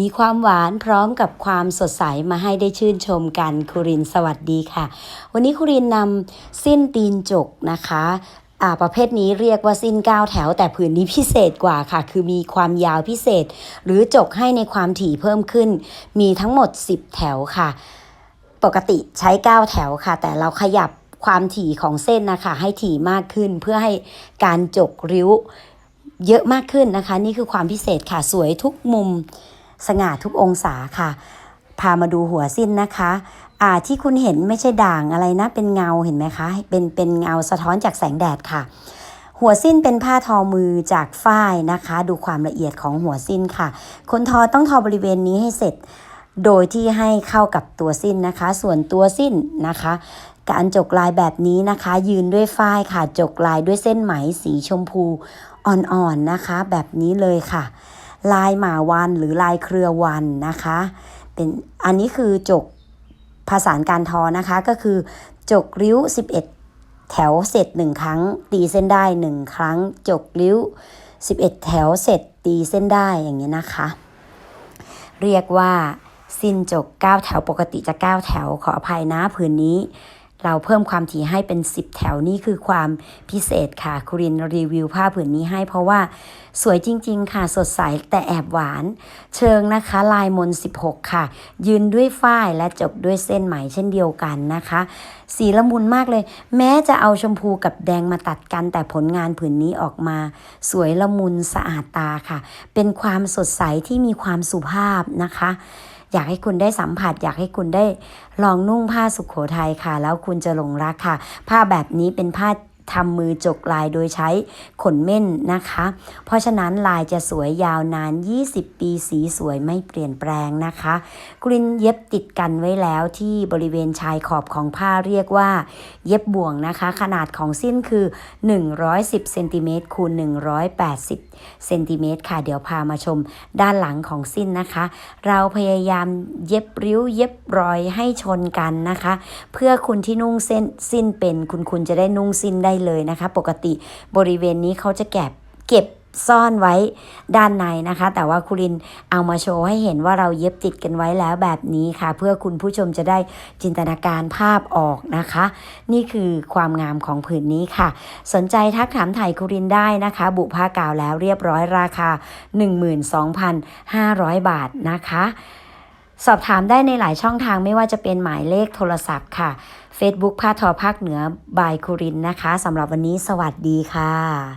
มีความหวานพร้อมกับความสดใสมาให้ได้ชื่นชมกันคุรินสวัสดีค่ะ วันนี้คุรินนำสิ้นตีนจกนะคะอ่าประเภทนี้เรียกว่าสิ้นก้าวแถวแต่ผืนนี้พิเศษกว่าค่ะ คือมีความยาวพิเศษ หรือจกให้ในความถี่เพิ่มขึ้น มีทั้งหมด 10 แถวค่ะ ปกติใช้ 9 แถวค่ะ แต่เราขยับความถี่ของเส้นนะคะ ให้ถี่มากขึ้นเพื่อให้การจกริ้วเยอะมากขึ้นนะคะ นี่คือความพิเศษค่ะสวยทุกมุม สง่าทุกองศาค่ะ พามาดูหัวสิ้นนะคะอ่าที่คุณเห็นไม่ใช่ด่างอะไรนะ เป็นเงาเห็นไหมคะ เป็นเป็นเงาสะท้อนจากแสงแดดค่ะ หัวสิ้นเป็นผ้าทอมือจากฝ้ายนะคะ ดูความละเอียดของหัวสิ้นค่ะ คนทอต้องทอบริเวณนี้ให้เสร็จ โดยที่ให้เข้ากับตัวสิ้นนะคะ ส่วนตัวสิ้นนะคะการจกลายแบบนี้นะคะ ยืนด้วยฝ้ายค่ะ จกลายด้วยเส้นไหมสีชมพูอ่อนๆนะคะ แบบนี้เลยค่ะ ลายหมาวันหรือลายเครือวันนะคะ เป็นอันนี้คือจกภาษาการทอนะคะก็คือจกริ้ว 11 แถวเสร็จ 1 ครั้ง ตีเส้นได้ 1 ครั้ง จกริ้ว 11 แถวเสร็จ ตีเส้นได้อย่างนี้ยนะคะ เรียกว่าสิ้นจก 9 แถวปกติจะ 9 แถวขออภัยนะผืนนี้ เราเพิ่มความถี่ให้เป็น 10 แถวนี่คือความพิเศษค่ะคุรินรีวิวผ้าผืนนี้ให้เพราะว่าสวยจริง ๆ ค่ะ สดใสแต่แอบหวาน เชิงนะคะ ลายมน 16 ค่ะ ยืนด้วยฝ้ายและจบด้วยเส้นไหมเช่นเดียวกันนะคะ สีละมุนมากเลย แม้จะเอาชมพูกับแดงมาตัดกันแต่ผลงานผืนนี้ออกมา สวยละมุนสะอาดตาค่ะ เป็นความสดใสที่มีความสุภาพนะคะ อยากให้คุณได้สัมผัส อยากให้คุณได้ลองนุ่งผ้าสุขโขทัยค่ะ แล้วคุณจะหลงรักค่ะ ผ้าแบบนี้เป็นผ้า ทำมือจกลายโดยใช้ขนเม่นนะคะ เพราะฉะนั้นลายจะสวยยาวนาน 20 ปีสีสวยไม่เปลี่ยนแปลงนะคะกรินเย็บติดกันไว้แล้วที่บริเวณชายขอบของผ้าเรียกว่า เย็บบ่วงนะคะ ขนาดของสิ้นคือ 110เซนติเมตรคูณ180เซนติเมตรค่ะ เดี๋ยวพามาชมด้านหลังของสิ้นนะคะ เราพยายามเย็บริ้วเย็บรอยให้ชนกันนะคะ เพื่อคุณที่นุ่งเส้นสิ้นเป็นคุณคุณจะได้นุ่งสิ้นได้เลยนะคะ ปกติบริเวณนี้เขาจะแก็บเก็บซ่อนไว้ด้านในนะคะ แต่ว่าคุรินเอามาโชว์ให้เห็นว่าเราเย็บติดกันไว้แล้วแบบนี้ค่ะ เพื่อคุณผู้ชมจะได้จินตนาการภาพออกนะคะ นี่คือความงามของผืนนี้ค่ะ สนใจทักถามถ่ายคุรินได้นะคะ บุผ้ากาวแล้วเรียบร้อยราคา 12,500 บาทนะคะ สอบถามได้ในหลายช่องทางไม่ว่าจะเป็นหมายเลขโทรศัพท์ค่ะ Facebook ผ้าทอภาคเหนือบายคุรินนะคะสำหรับวันนี้สวัสดีค่ะ